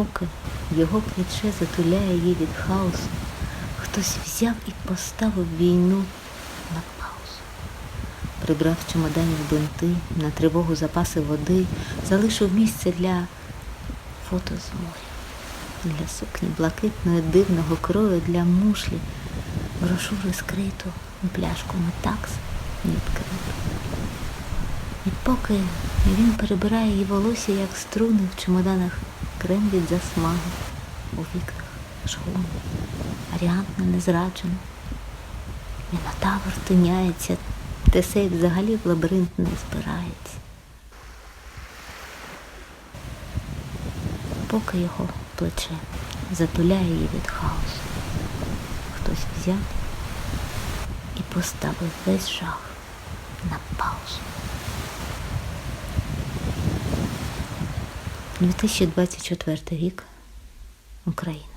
поки його плече затуляє її від хаосу, хтось взяв і поставив війну на паузу. Прибрав чемодані бинти, на тривогу запаси води, залишив місце для фото з моря, для сукні блакитної дивного крою, для мушлі, брошури скриту, і пляшку Метакс відкриту. І поки він перебирає її волосся, як струни в чемоданах крем від засмаги, у вікнах шхуни, аріантна незраджена. Мінотавр тиняється, Тесей взагалі в лабіринт не збирається. Поки його плече затуляє її від хаосу, хтось взяв і поставив весь жах на паузу. 2024 рік Україна.